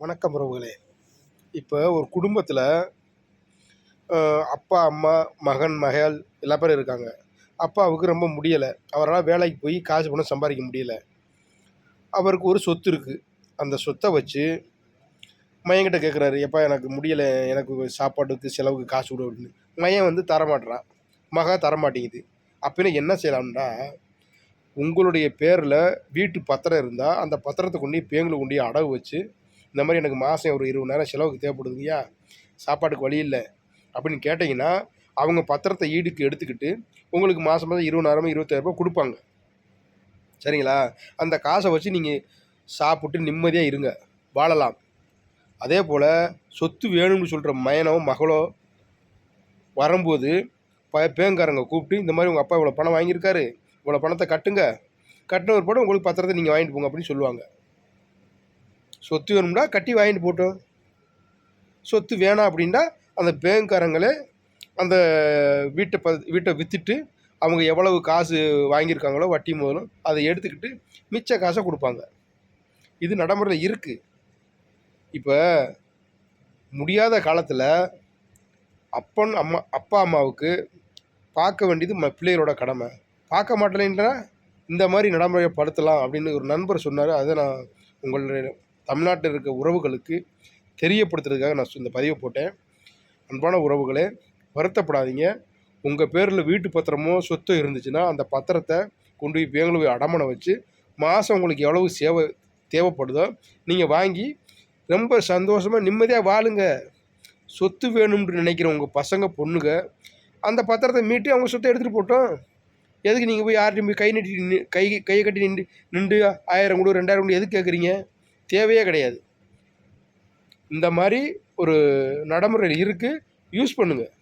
வணக்கம் உறவுகளே. இப்போ ஒரு குடும்பத்தில் அப்பா அம்மா மகன் மகள் எல்லா பேரும் இருக்காங்க. அப்பாவுக்கு ரொம்ப முடியலை. அவரால் வேலைக்கு போய் காசு பணம் சம்பாதிக்க முடியல. அவருக்கு ஒரு சொத்து இருக்குது அந்த சொத்தை வச்சு மையன்கிட்ட கேட்குறாரு எப்பா எனக்கு முடியலை. எனக்கு சாப்பாட்டுக்கு செலவுக்கு காசு கொடு அப்படின்னு. மையன் வந்து தரமாட்டுறான் மக தரமாட்டேங்குது. அப்படின்னு என்ன செய்யலாம்னா உங்களுடைய பேரில் வீட்டு பத்திரம் இருந்தால் அந்த பத்திரத்தை கொண்டு பேங்கில் கொண்டு அடகு வச்சு இந்த மாதிரி எனக்கு மாதம் ஒரு இருபதாயிரம் செலவுக்கு தேவைப்படுதுங்கய்யா. சாப்பாட்டுக்கு வழி இல்லை. அப்படின்னு கேட்டிங்கன்னா அவங்க பத்திரத்தை ஈடுக்கு எடுத்துக்கிட்டு உங்களுக்கு மாதம் மாதம் இருபதாயிரமோ இருபத்தாயிரரூபா கொடுப்பாங்க. சரிங்களா? அந்த காசை வச்சு நீங்கள் சாப்பிட்டு நிம்மதியாக இருங்க. வாழலாம். அதே போல் சொத்து வேணும்னு சொல்கிற மயனோ மகளோ வரும்போது ப பேங்காரங்க கூப்பிட்டு இந்த மாதிரி உங்கள் அப்பா இவ்வளோ பணம் வாங்கியிருக்காரு. இவ்வளோ பணத்தை கட்டுங்க. கட்டின ஒரு படம் உங்களுக்கு பத்திரத்தை நீங்கள் வாங்கிட்டு போங்க அப்படின்னு சொல்லுவாங்க. சொத்து வேணும்னா கட்டி வாங்கிட்டு போட்டோம் சொத்து வேணாம் அப்படின்னா அந்த பேங்க்காரங்களே அந்த வீட்டை ப வீட்டை விற்றுட்டு அவங்க எவ்வளவு காசு வாங்கியிருக்காங்களோ வட்டி முதலும் அதை எடுத்துக்கிட்டு மிச்ச காசை கொடுப்பாங்க. இது நடைமுறையில் இருக்குது இப்போ முடியாத காலத்தில் அப்பன் அம்மா அப்பா அம்மாவுக்கு பார்க்க வேண்டியது ம பிள்ளைகளோட கடமை. பார்க்க மாட்டேன்றா இந்த மாதிரி நடைமுறைப்படுத்தலாம் அப்படின்னு ஒரு நண்பர் சொன்னார். அதை நான் உங்களுடைய தமிழ்நாட்டில் இருக்க உறவுகளுக்கு தெரியப்படுத்துறதுக்காக நான் இந்த பதிவை போட்டேன். அன்பான உறவுகளே வருத்தப்படாதீங்க. உங்கள் பேரில் வீட்டு பத்திரமோ சொத்தோ இருந்துச்சுன்னா அந்த பத்திரத்தை கொண்டு போய் பேங்கில் போய் வச்சு மாதம் உங்களுக்கு எவ்வளவு சேவை தேவைப்படுதோ நீங்கள் வாங்கி ரொம்ப சந்தோஷமாக நிம்மதியாக வாழுங்க. சொத்து வேணும்னு நினைக்கிற உங்கள் பசங்க பொண்ணுங்க அந்த பத்திரத்தை மீட்டு அவங்க சொத்தை எடுத்துகிட்டு போட்டோம். எதுக்கு நீங்கள் போய் யார்கிட்டையும் போய் கை நட்டி கை கையை கட்டி நின்று நின்று ஆயிரம் கொடு ரெண்டாயிரம் கொடு எதுக்கு கேட்குறீங்க தேவையே கிடையாது. இந்த மாதிரி ஒரு நடைமுறை இருக்குது யூஸ் பண்ணுங்கள்